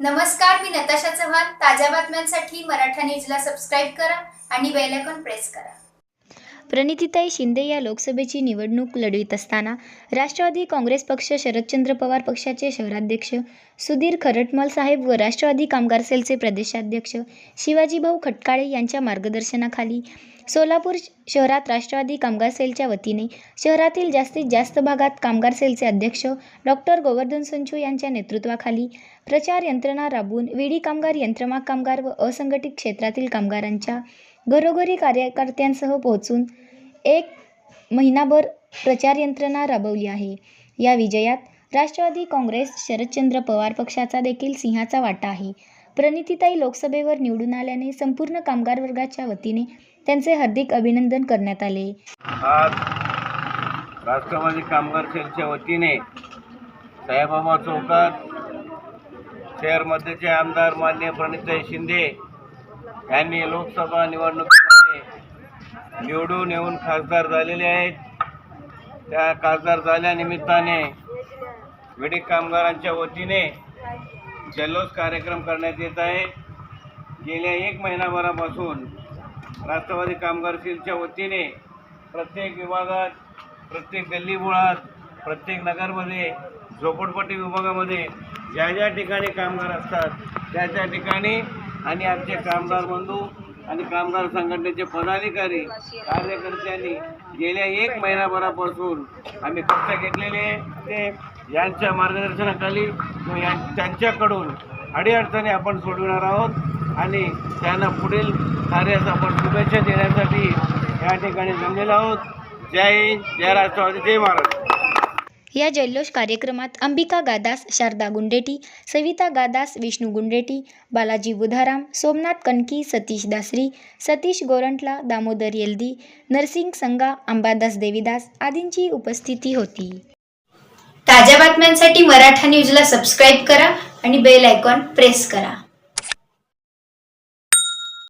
नमस्कार मी नताशा चव्हाण. ताज्या बातम्यांसाठी मराठा न्यूजला सबस्क्राईब करा आणि बेल आयकॉन प्रेस करा. प्रणितीताई शिंदे या लोकसभेची निवडणूक लढवित असताना राष्ट्रवादी काँग्रेस पक्ष शरदचंद्र पवार पक्षाचे शहराध्यक्ष सुधीर खरटमल साहेब व राष्ट्रवादी कामगार सेलचे प्रदेशाध्यक्ष शिवाजीभाऊ खटकाळे यांच्या मार्गदर्शनाखाली सोलापूर शहरात राष्ट्रवादी कामगार सेलच्या वतीने शहरातील जास्तीत जास्त भागात कामगार सेलचे अध्यक्ष डॉक्टर गोवर्धन संचू यांच्या नेतृत्वाखाली प्रचार यंत्रणा राबवून विडी कामगार यंत्रमाग कामगार व असंघटित क्षेत्रातील कामगारांच्या घरोघरी कार्यकर्त्यांसह पोहोचून एक महिनाभर प्रचार यंत्रणा राबवली आहे. या विजयात राष्ट्रवादी काँग्रेस शरदचंद्र पवार पक्षाचा देखील सिंहाचा वाटा आहे. प्रणितीताई लोकसभेवर निवडून आल्याने संपूर्ण कामगार वर्गाच्या वतीने त्यांचे हार्दिक अभिनंदन करण्यात आले. आज राष्ट्रवादी कामगार सेलच्या वतीने साहेबाबा चौकात शहरमध्येचे आमदार मान्य प्रणिताई शिंदे यांनी लोकसभा निवडणुकीमध्ये निवडून येऊन खासदार झालेले आहेत. त्या खासदार झाल्यानिमित्ताने विडी कामगारांच्या वतीने जल्लोष कार्यक्रम करण्यात येत आहे. गेल्या एक महिनाभरापासून राष्ट्रवादी कामगार सेलच्या वतीने प्रत्येक विभागात प्रत्येक गल्लीबुळात प्रत्येक नगरमध्ये झोपडपट्टी विभागामध्ये ज्या ज्या ठिकाणी कामगार असतात त्या त्या ठिकाणी आणि आमचे कामगार बंधू आणि कामगार संघटनेचे पदाधिकारी कार्यकर्त्यांनी गेल्या एक महिनाभरापासून आम्ही कष्ट घेतलेले ते यांच्या मार्गदर्शनाखाली त्यांच्याकडून अडीअडचणी आपण सोडविणार आहोत आणि त्यांना पुढील कार्यास आपण शुभेच्छा देण्यासाठी या ठिकाणी जमलेलो आहोत. जय हिंद जय राष्ट्रवादी जय महाराष्ट्र. या जल्लोष कार्यक्रमात अंबिका गादास शारदा गुंडेटी सविता गादास विष्णू गुंडेटी बालाजी बुधाराम सोमनाथ कणकी सतीश दासरी सतीश गोरंटला दामोदर येल्दी नरसिंग संगा अंबादास देवीदास आदींची उपस्थिती होती. ताज्या बातम्यांसाठी मराठा न्यूजला सबस्क्राईब करा आणि बेल आयकॉन प्रेस करा.